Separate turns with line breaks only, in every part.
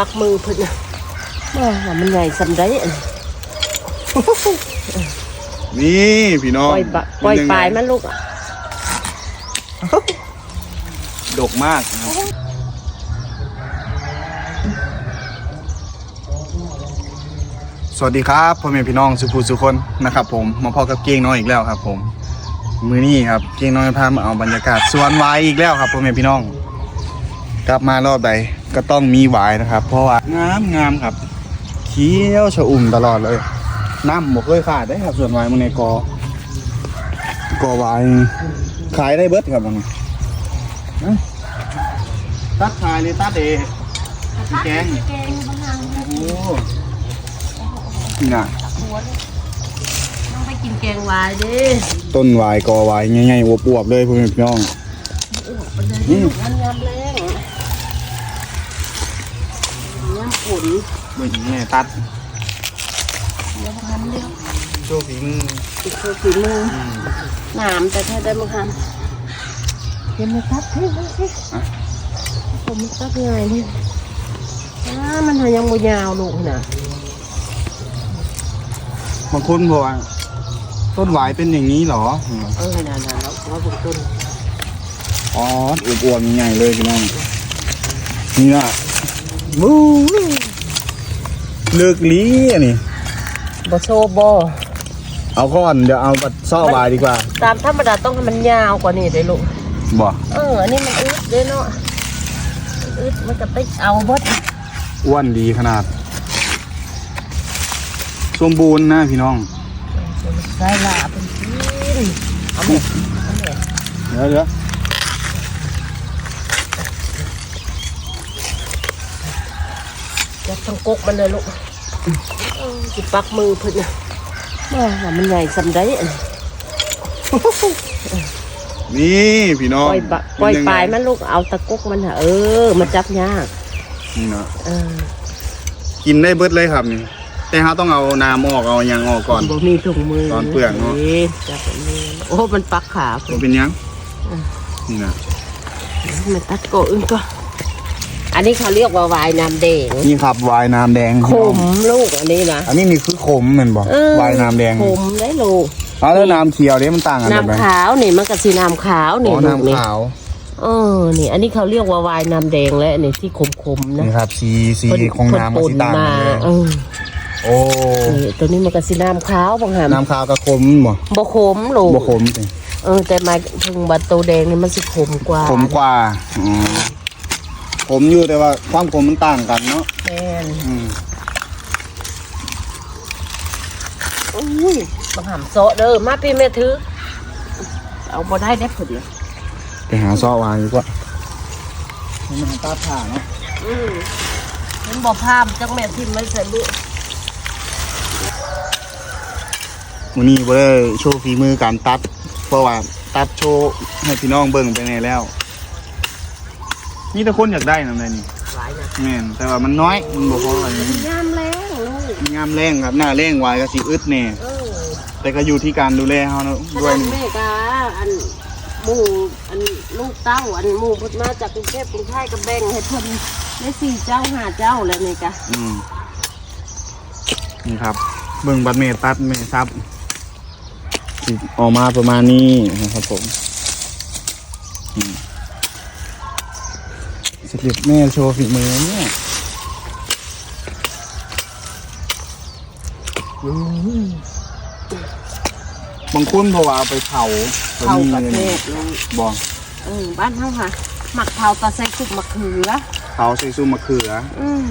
ปักมือเพิ่นน่ะว่ามันใหญ่สำได้อัน
นี่พี่น้อง
ปล่อยบะปล่อยปลายมันลูกอะ
ดกมากนะครับสวัสดีครับพ่อแม่พี่น้องสุภูสุคนนะครับ ผมมาพอกับเก้งน้อยอีกแล้วครับ ผม มือนี้ครับเก้งน้อยพามาเอาบรรยากาศสวนวายอีกแล้วครับพ่อแม่พี่น้อง กลับมารอบใด ก็ต้องมีหวายนะครับ เพราะว่างามงามครับเขียวชอุ่มตลอดเลยน้ำหมกเคยขาดได้ครับ ส่วนวายมันในกอกอวายขายได้เบิดครับมันนะตัดขายเลยตัดเองแกง
แกงบางทาง
โอ้นี่น่ะ
ต้องไปกินแกงวายเดิ
ต้นวายกอวายง่ายๆอวบๆเลยพ่อแม่พี่น้อง
นี่มันยำแรงย ผล
เบิ่งแม่ตัด
ยำพันเดียว
โชว์ฝีมือ
ติดตัวฝีมือหนามแต่แท้ได้บางคำยังไม่ตัดที่ดูสิผมตัดง่ายเลยอ่ามันหายังบ่ยาวลูกน่ะ
บางคนบอกว่าต้นวายเป็นอย่างนี้เหรออืม
เออน่ะน่ะแล้วว่าบุกต้น
อ๋ออวบๆใหญ่ๆเลยพี่น้องนี่น่ะบู๊ เลือกลีอันนี้
บ่โชว์บ่
เอาก่อนเดี๋ยวเอาบัดซ่อวายดีกว่า
ตามธรรมดาต้องให้มันยาวกว่านี้เด้ลูก
บ่
เอออันนี้มันอึดเด้เนาะมันอึดมันก็ไปเอาเบด
อ้วนดีขนาดสมบูรณ์นะพี่น้อง
ใส่ลาเป็นกินเอาหมดเอาหมด
เดี๋ยวเดี๋ยว
ยัดทั้งกกมันเลยลูกเออจิปักมือเพิ่นน่ะว่ามันใหญ่สำได้อัน
นี่พี่น้
ป
อง
ล่อยบะปล่อย
เป็นงไง
ปลายมันลูกเอาตะกกมันหะเออ มันจับยาก
นี่เนาะ
เออ
กินได้เบิดเลยครับนี่แต่เขาต้องเอาน้ำออกเอาหยังออกก่อน
บ่มีถุงมือ
ตอนเปลือกเนอะ
จับแบบนี้โอ้มันปักขา
มั
เพิ่
น
น
เป็นหยัง
อืม
นี่นะ
มันตัดโกอึ้งก็ อันนี้เขาเรียกว่าวายน้ำแดง
นี่ครับวายน้ำแดง
ขมลูกอันนี้นะ
อันนี้นี่คือขมเหมือนบอก
เออ
วายน้ำแดง
ขมได้ลูก
เอาแล้วน้ำเขียวเนี่ยมันต่างกันแบบไหน
น้ำขาวนี่มันก็สีน้ำขาว
อ๋
นี่
อ
ลูกนี่
น้ำขาว
เออนี่ อันนี้เขาเรียกว่าวายน้ำแดงและอันนี้ที่ขมๆนะ
นี่ครับสีสี
เพิ่
ของน้ำมัน
เพิ่
สี
ป
ต่าง
มา
กันเลย
เออ
โอ้
นี่ตัวนี้มันก็สีน้ำขาวบางหาม
น้ำขาวกับขมบ่
บ่ขมลูก
บ่ขมสิ
เออแต่หมายถึงบัตรตัวแดงนี่มันสิขมกว่า
ขมกว่าอ๋อ ขมอยู่แต่ว่าความขมมันต่างกันเนาะ
แม่น
อืม
อุ้ยบางหามโซะเด้อมาพี่แม่ถือ เอาบ่ได้ได้ผลเลย
ไปหาซอวายดีกว่ามันตาผ่าเนาะ
อืมเห็นบ่ภาพจังแม่ทิมไม่ใส่ลูก
วันนี้บ่ได้โชว์ฝีมือการตัด เพราะว่าตัดโชว์ให้พี่น้องเบิ่งไปแน่แล้ว นี่แต่คนอยากได้นำเลยนี่
หลายนะ
แม่นแต่ว่ามันน้อยมันบ่พออะไร
ยามแรงลูก
งามแรงครับหน้าแรงวายก็สิอึดแน่
เออ
แต่ก็อยู่ที่การดูแลเฮาเนาะ
ข
ด้วย
นาด
นี่
แม่กาอันหมู่อันลูกเต้าอันหมู่เพิ่นมาจากกรุงเทพกรุงไทยก็แบ่งให้เพิ่นได้สี่เจ้าห้าเจ้าแล้วนี่กะ
อืมนี่ครับ เบิ่งบัตรเมตตัดเมตซับสิออกมาประมาณนี้นะครับผมอืม สลิปแม่โชว์ฝีมือเนี่ยบางคนเพราะว่าเอาไปเผา
เข้าประ
มี
เท
นี่
ศลูก
บอก
เออบ้านเฮาค่ะหมักเผาตะไซคุกมะเขือ
เผาใส่ซุปมะเขือ
อืม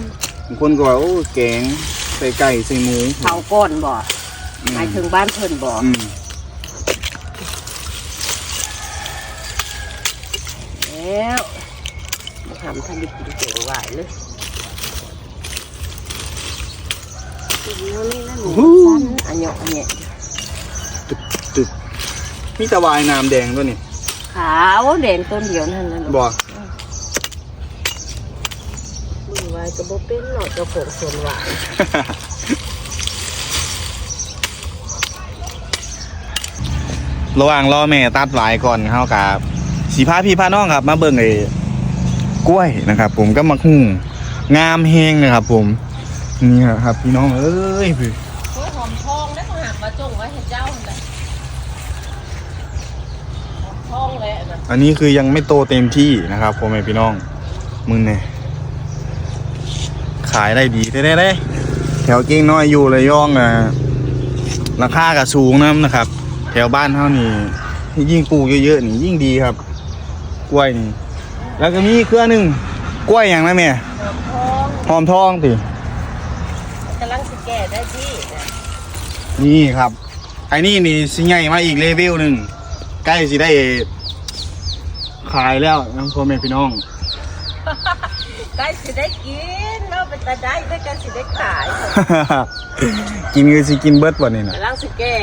บางคนก็ว่าโอ้แกงใส่ไก่ใส่หมู
เผาก้อนบ่
อื
หมายถึงบ้านเพิ่นบ่
อืม
แล้ว มาทำทำดิบกินเก่งหวายเลยกินเท่านี้นั่นหนูสั้นอันเหยาะอันเนี่ย
ตึกตึกมีแตะวายน้ำแดงตัวนี้
ขาวแดงต้นเดียวนั่นแหละ
บอก
มือไว้ก็บ่เป็นหรอกเจ้าของสวนหวาย
ระหว่างรอแม่ตัดหวายก่อนเข้ากับสีพาพี่พาน้องครับ มาเบิ่งไอ้ กล้วยนะครับ ผมก็มาหุ้งงามเฮงนะครับ ผมนี่ครับ พี่น้องเอ้ยพี่
โอ้ยหอมทองได้มาหักมาจงไว้ให้เจ้าหั่นแหละหอมทองแหละนะ
อันนี้คือยังไม่โตเต็มที่นะครับพ่อแม่พี่น้องมึงเนี่ยขายได้ดีได้ได้แถวเก้งน้อยอยู่ระยองอะราคาก็สูงนะนะครับ แถวบ้านเท่านี้ยิ่งปลูกเยอะๆนี่ยิ่งดีครับ กล้วยนี่ แล้วก็มีเครือหนึ่งกล้วยอย่างนะแม่
หอมทอง
หอมทองติ
กำลังสิแก่ได้ที่นะ
นี่ครับไอ้นี่นี่สิใหญ่มาอีกเลเวลหนึ่งใกล้สิได้ขายแล้วน้องพ่อแม่พี่น้อง
ใกล้สิได้กินเนาะเป็นตาได้ถ้ากันสิได้ขาย
กินคือสิกินเบิร์ดวันนี้นะ
กำลังสิแก่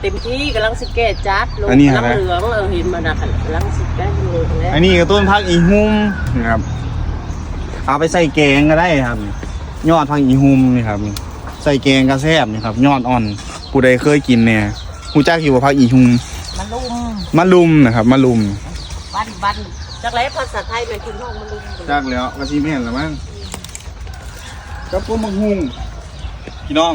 เต็มที่กำลังสิแก่จัดลูก
อันนี้
กำลัง
อะไร
เหลืองเออเห็นมันนะกำลังสิแก่เหลืองแล้ว
อันนี้ก็ต้นพักอีหุ่มนะครับเอาไปใส่แกงก็ได้ครับ ยอดพักอีหุ่มนี่ครับใส่แกงกระแซบนี่ครับ ยอดอ่อนผู้ใดเคยกินเนี่ยผู้จ้าอยู่ว่าพักอีหุ่ม
มันลุ่ม
มะลุมนะครับมะลุม
บันบันจากไรภาษาไทยเป็นคุณห้องมันลุ่ม
จากแล้วกระชีแม่นแล้วมั้งกับพวกมังหุงพี่น้อง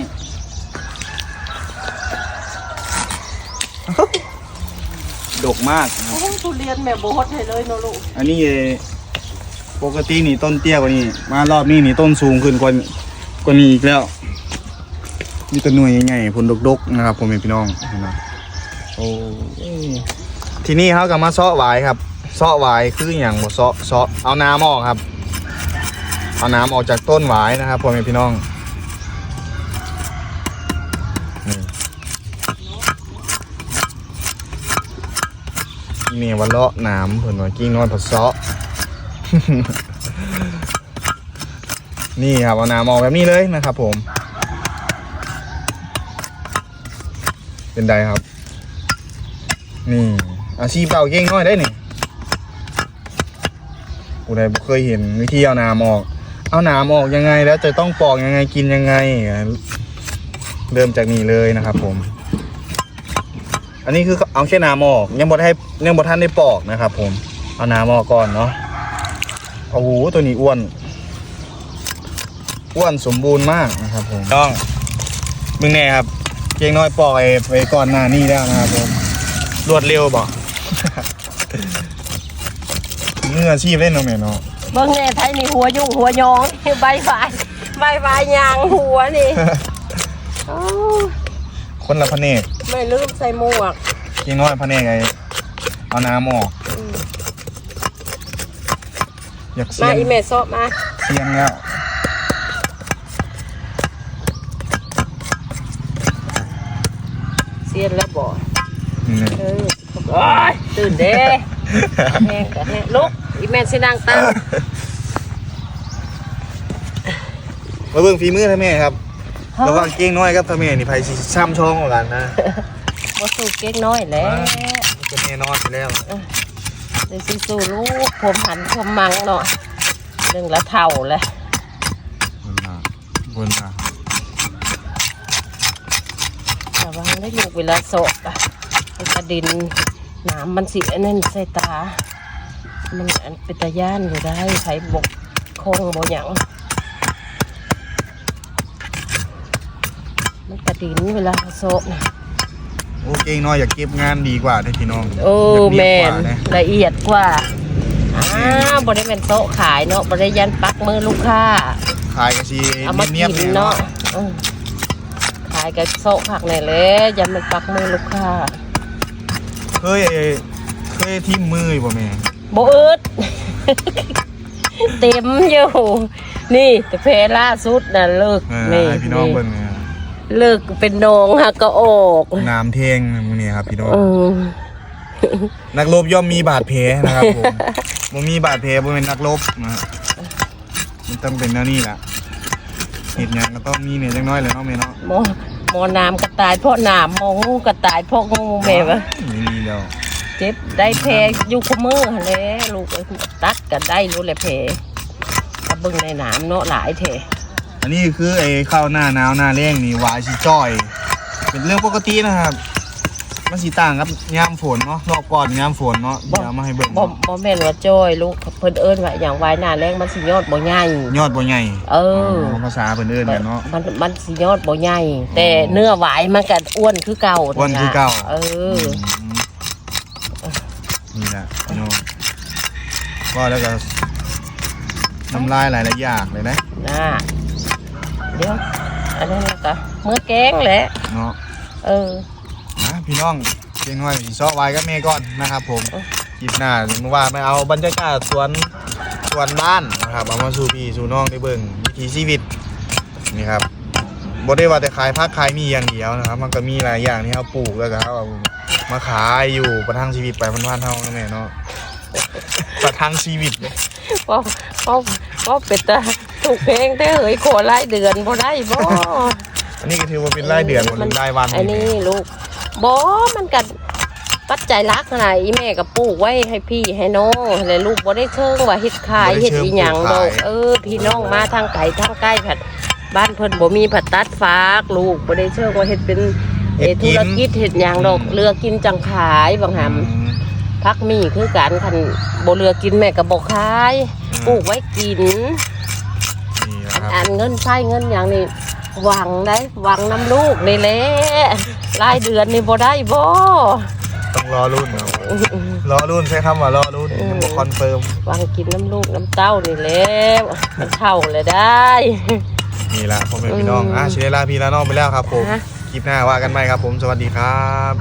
ดกมากนะครับ
โอ้ทุเรียนแม่โบดให้เลยเนาะลูก
อันนี้เอ่อปกตินี่ต้นเตี้ยกว่านี้ มารอบนี้นี่ต้นสูงขึ้นกว่ากว่านี้อีกแล้วมีต้นหน่วยใหญ่ๆผลดกๆนะครับผมเป็นพี่น้องเห็นไหมโอ้ยทีนี้เขาก็มาเซาะหวายครับเซาะหวายคืออย่างบ่เซาะเซาะเอาน้ำออกครับ เอาน้ำออกจากต้นหวายนะครับพ่อแม่พี่น้อง นี่นี่วันเลาะน้ำเพิ่นว่ากิ้งนอนผัดซาะนี่ครับเอาน้ำออกแบบนี้เลยนะครับผม เป็นไดครับ นี่อาชีพเป่าเก่งน้อยได้นี่ผู้ใดบ่เคยเห็นวิธีเอาน้ำออก เอาน้ำออกยังไงแล้วจะต้องปอกยังไงกินยังไง เริ่มจากนี่เลยนะครับผม อันนี้คือเอาแค่น้ำออกยังบ่ได้ยังบ่ทันได้ปอกนะครับ ผม เอาน้ำออกก่อนเนาะโอ้โหตัวนี้อ้วนอ้วนสมบูรณ์มากนะครับผมต้องมึงแน่ครับเก่งน้อยปอกไอ้ไปก่อนหน้านี้แล้วนะครับผมรวดเร็วบ่เงื่ออาชีพเล่นเนาะแม่เนาะ
เบิ่งแน่ไทยนี่หัวยุ่งหัวยองใบฝายใบฝายยางหัวนี่โอ้
คนละแผนก
ไม่ลืมใส่หมวก
เก่งน้อยแผนกไอ้เอาน้ำออกอยากเสี
มาย
ง
อีเมซอบมา
เสียงแล้ว
เสียนแล้วบ่
นี่เลย
เออโอ้ยตื่นเด้แห้งกะแห้งลุกอีแม่สินั่งตั้ง
มาเบิ่งฝีมือท่าแม่ครับ ระหว่างเก่งน้อยกับท่าแม่นี่ไผสิช้ำช่องกว่ากันนะ
บ่สู้เก๊กน้อยแล้ว
มันจะแน่นอนไปแล้ว
เดี๋ยวสิสู้ลูกผมหันผมมังเนาะเรื่องละเท่าเลย
บนมาบนมา
ระวังได้ลูกเวลาโศกอะไอ้กระดินน้ำมันสิอันนั้นใส่ตา มันอันเป็นตาย่านอยู่ได้ไผบกคงบ่หยัง มันกระดินเวลาโศกน่ะ
โอ้เก่งน้อยอยากเก็บงานดีกว่าเด้อพี่น้อง
โอ้
อยาก
แม
เรียบ
น
กว่านะ
ละเอียดกว่าอ้าวบ่ได้เป็นโต๊ะขายเนาะบ่ได้ยันปักมือลูกค้า
ขายกะชี
เอามา
เนียบ
กิน
ๆ
เนาะ
เนาะ
เออขายกับโซะผักไหนเลยยันมันปักมือลูกค้า
เคยเอ่อเคยทิ่มมืออยู่บ่แม่
โบอึดเต็มอยู่นี่แต่เพล่าสุดน่ะเลิก
เออ
นี่
ให้พี่น้อง
นี่
เบิ่ง เนี่ย
เลิกเป็นนองหักก็ออก
น้ำเทงมื้อนี้ครับพี่น้อง
เออ
นักรบย่อมมีบาดแผลนะครับผมบ่มีบาดแผลบ่เป็นนักรบนะฮะมันต้องเป็นแนวนี้แหละเหตุหยังก็ต้องมีเนี่ยจังน้อยแหละเนาะแม่เนาะ
หมอหมอน้ำก็ตายเพราะน้ำหมองูก็ตายเพราะงูแม่วะ
นี่ดีแล้ว
เจ็บได้แผลอยู่คุมือหั่นแหละลูกเอ้ยตัดก็ได้รู้แหละแผลถ้าเบิ่งในน้ำเนาะหลายแผล
อันนี้คือไอ้ข้าวหน้าหนาวหน้าแล้งนี่หวายสิจ้อย เป็นเรื่องปกตินะครับแมันสีต่างกับยามฝนเนาะรอบก่อนยามฝนเนาะเดี๋ยวเอามาให้เบิ่ง
บ่
เนาะ
บ่แม่นว่าจ้อยลูกเพิ่นเอิ้นว่าอย่างวายหน้าแรงมันสิยอดบ่ใหญ่
ยอดบ่ใหญ่
เออ
ภาษาเพิ่นเอิ้นกันเนาะ
มันมันสิยอดบ่ใหญ่แต่เนื้อหวายมันก็อ้วนคือเก่า
อ้วนคือเก่า
เออ
มนี่แหละพี่น้องก็แล้วก็น้ำลายหลายๆอย่างเลยนะ
น่า เดี๋ยวอันนั้นแล้วก็เมื่อแกงแหละ
เนาะ
เออ
นะพี่น้องเพียงน้อยซอไว้กับเมย์ก่อนนะครับผม
เออ
คลิปหน้าสมมติว่าไม่เอาบรรยากาศสวนสวนบ้านนะครับเอามาสู่พี่สู่น้องได้เบิ่งวิถีชีวิตนี่ครับบ่ได้ว่าแต่ขายผักขายมีอย่างเดียวนะครับ มันก็มีหลายอย่างที่เขาปลูกแล้วก็เขาเอามาขายอยู่ประทังชีวิตไปวันๆเฮานะแม่เนาะประทังชีวิต
ก็ก็ก็เป็นตา ถูกเพลงแต่เฮ้ยขอรายเดือนบ่ได้บ่
อันนี้ก็ถือว่าเป็นรายเดือนหรือรายวัน
อันนี้ลูกบ่มันกันปัจจัยหลักนะอีแม่ก็ปลูกไว้ให้พี่ให้น้องแล้วลูกบ่ได้เชิงว่าเฮ็ดขายเฮ็ดอีหยังดอกเออ พี่น้องมาทางไกลทางใกล้ผัดบ้านเพิ่นบ่มีผัดตัดฝากลูกบ่ได้เชิงว่าเฮ็ดเป็นเอ่อธุรกิจเฮ็ดหยังดอกเรือกินจังขายบางหำ
อืม
พักมีคือการคันบ่เรือกินแม่ก็บ่ขายปลูกไว้กิน
นี่นะ ครับ
อันเงินใช้เงินอย่างนี้หวังได้หวังน้ำลูกนี่แหละรายเดือนนี่บ่ได้บ่
ต้องรอรุ่นเนาะรอรุ่นใช้คำว่ารอรุ่นยังบ่คอนเฟิร์ม
หวังกินน้ำลูกน้ำเต้านี่แหละมันเท่าเลยได้
นี่ละพ่อแม่พี่น้อง
อืม
อะชิเลลาพี่ละน้องไปแล้วครับผม
ฮะ
คลิปหน้าว่ากันใหม่ครับผม สวัสดีครับ